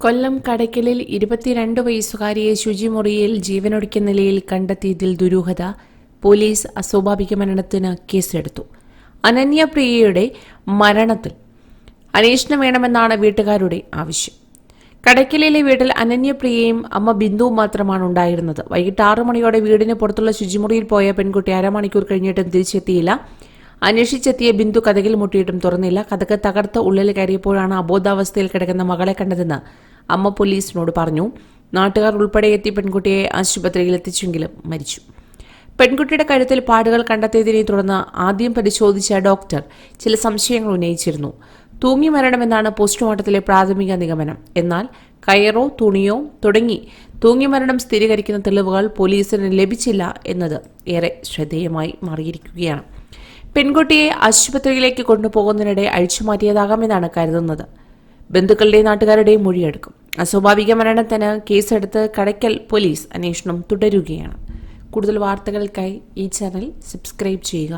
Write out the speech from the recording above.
കൊല്ലം കടയ്ക്കലിൽ ഇരുപത്തിരണ്ട് വയസ്സുകാരിയെ ശുചിമുറിയിൽ ജീവനൊടുക്കിയ നിലയിൽ കണ്ടെത്തിയതിൽ ദുരൂഹത. പോലീസ് അസ്വാഭാവിക മരണത്തിന് കേസെടുത്തു. അനന്യപ്രിയയുടെ മരണത്തിൽ അന്വേഷണം വേണമെന്നാണ് വീട്ടുകാരുടെ ആവശ്യം. കടയ്ക്കലിലെ വീട്ടിൽ അനന്യപ്രിയയും അമ്മ ബിന്ദുവും മാത്രമാണ് ഉണ്ടായിരുന്നത്. വൈകിട്ട് ആറു മണിയോടെ വീടിന് പുറത്തുള്ള ശുചിമുറിയിൽ പോയ പെൺകുട്ടി അരമണിക്കൂർ കഴിഞ്ഞിട്ടും തിരിച്ചെത്തിയില്ല. അന്വേഷിച്ചെത്തിയ ബിന്ദു കഥകിൽ മുട്ടിയിട്ടും തുറന്നില്ല. കഥക് തകർത്ത് ഉള്ളിൽ കയറിയപ്പോഴാണ് അബോധാവസ്ഥയിൽ കിടക്കുന്ന മകളെ കണ്ടതെന്ന് അമ്മ പോലീസിനോട് പറഞ്ഞു. നാട്ടുകാർ ഉൾപ്പെടെ എത്തി പെൺകുട്ടിയെ ആശുപത്രിയിൽ എത്തിച്ചെങ്കിലും മരിച്ചു. പെൺകുട്ടിയുടെ കഴുത്തിൽ പാടുകൾ കണ്ടെത്തിയതിനെ തുടർന്ന് ആദ്യം പരിശോധിച്ച ഡോക്ടർ ചില സംശയങ്ങൾ ഉന്നയിച്ചിരുന്നു. തൂങ്ങി മരണമെന്നാണ് പോസ്റ്റ്മോർട്ടത്തിലെ പ്രാഥമിക നിഗമനം. എന്നാൽ കയറോ തുണിയോ തുടങ്ങി തൂങ്ങി മരണം സ്ഥിരീകരിക്കുന്ന തെളിവുകൾ പോലീസിന് ലഭിച്ചില്ല എന്നത് ഏറെ ശ്രദ്ധേയമായി മാറിയിരിക്കുകയാണ്. പെൺകുട്ടിയെ ആശുപത്രിയിലേക്ക് കൊണ്ടുപോകുന്നതിനിടെ അഴിച്ചുമാറ്റിയതാകാമെന്നാണ് കരുതുന്നത്. ബന്ധുക്കളുടെയും നാട്ടുകാരുടെയും മൊഴിയെടുക്കും. അസ്വാഭാവിക മരണത്തിന് കേസെടുത്ത് കടയ്ക്കൽ പോലീസ് അന്വേഷണം തുടരുകയാണ്. കൂടുതൽ വാർത്തകൾക്കായി ഈ ചാനൽ സബ്സ്ക്രൈബ് ചെയ്യുക.